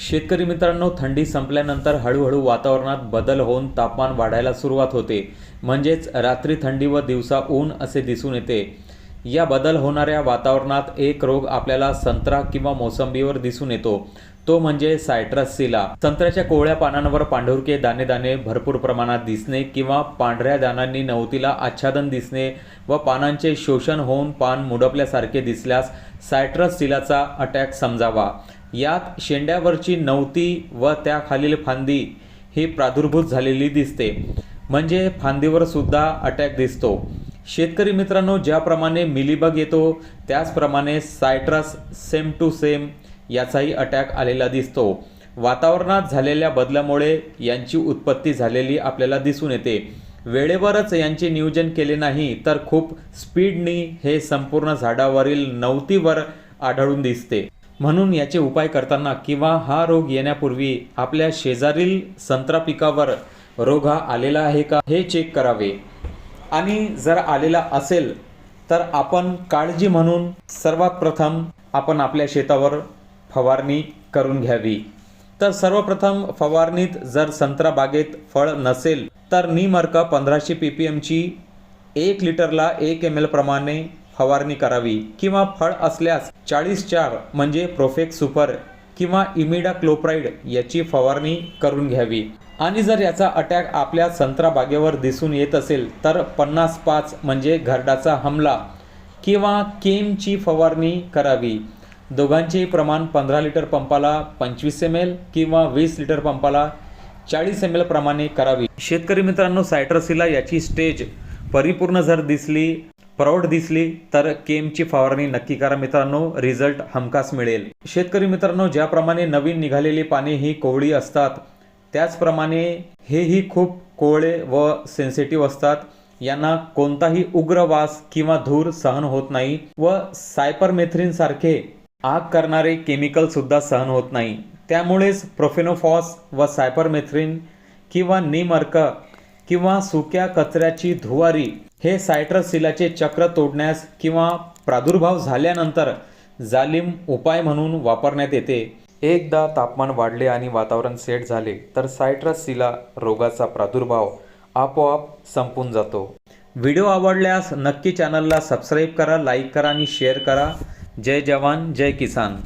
शेतकरी मित्रांनो थंडी संपल्यानंतर हळूहळू वातावरणात बदल होऊन तापमान वाढायला सुरुवात होते. म्हणजेच रात्री थंडी व दिवसा ऊन असे दिसून येते. या बदल होणाऱ्या वातावरणात एक रोग आपल्याला संत्रा किंवा मोसंबीवर दिसून येतो. तो म्हणजे सायट्रस सिला. संत्र्याच्या कोवळ्या पानांवर पांढुरके दाणे दाणे भरपूर प्रमाणात दिसणे किंवा पांढऱ्या दानांनी नवतीला आच्छादन दिसणे व पानांचे शोषण होऊन पान मुडपल्यासारखे दिसल्यास सायट्रस सिलाचा अटॅक समजावा. यात शेंड्यावरची नवती व त्याखालील फांदी ही प्रादुर्भूत झालेली दिसते. म्हणजे फांदीवर सुद्धा अटॅक दिसतो. शेतकरी मित्रांनो ज्याप्रमाणे मिलीबग येतो त्याचप्रमाणे सायट्रस सेम टू सेम याचाही अटॅक आलेला दिसतो. वातावरणात झालेल्या बदलामुळे यांची उत्पत्ती झालेली आपल्याला दिसून येते. वेळेवरच यांचे नियोजन केले नाही तर खूप स्पीडनी हे संपूर्ण झाडावरील नवतीवर आढळून दिसते. म्हणून याचे उपाय करताना किंवा हा रोग येण्यापूर्वी आपल्या शेजारील संत्रा पिकावर रोग हा आलेला आहे का हे चेक करावे. आणि जर आलेला असेल तर आपण काळजी म्हणून सर्वात प्रथम आपण आपल्या शेतावर फवारणी करून घ्यावी. तर सर्वप्रथम फवारणीत जर संत्रा बागेत फळ नसेल तर निमर्क पंधराशे पी पी एमची एक लिटरला एक एम एल प्रमाणे फवारणी करावी किंवा फळ असल्यास चाळीस चार म्हणजे प्रोफेक्ट सुपर किंवा इमिडा क्लोप्राईड याची फवारणी करून घ्यावी. आणि जर याचा अटॅक आपल्या संत्रा बागेवर दिसून येत असेल तर पन्नास पाच म्हणजे घरडाचा हमला किंवा केमची फवारणी करावी. दोघांचे प्रमाण पंधरा लिटर पंपाला पंचवीस एम एल किंवा वीस लिटर पंपाला चाळीस एम एल प्रमाणे करावी. शेतकरी मित्रांनो सायट्रसिला याची स्टेज परिपूर्ण जर दिसली प्रौढ दिसली तर केमची फवारणी नक्की करा मित्रांनो रिझल्ट हमखास मिळेल. शेतकरी मित्रांनो ज्याप्रमाणे नवीन निघालेली पाने ही कोवळी असतात त्याचप्रमाणे हेही खूप कोवळे व सेन्सिटिव्ह असतात. यांना कोणताही उग्र वास किंवा धूर सहन होत नाही व सायपरमेथ्रिनसारखे आग करणारे केमिकलसुद्धा सहन होत नाही. त्यामुळेच प्रोफेनोफॉस व सायपरमेथ्रिन किंवा निमर्क किंवा सुक्या कचऱ्याची धुवारी हे सायट्रस सिलाचे चक्र तोडण्यास किंवा प्रादुर्भाव झाल्यानंतर जालिम उपाय म्हणून वापरण्यात येते. एकदा तापमान वाढले आणि वातावरण सेट झाले तर सायट्रस सिला रोगाचा प्रादुर्भाव आपोआप संपून जातो. व्हिडिओ आवडल्यास नक्की चॅनलला सबस्क्राईब करा लाईक करा आणि शेअर करा. जय जवान जय किसान.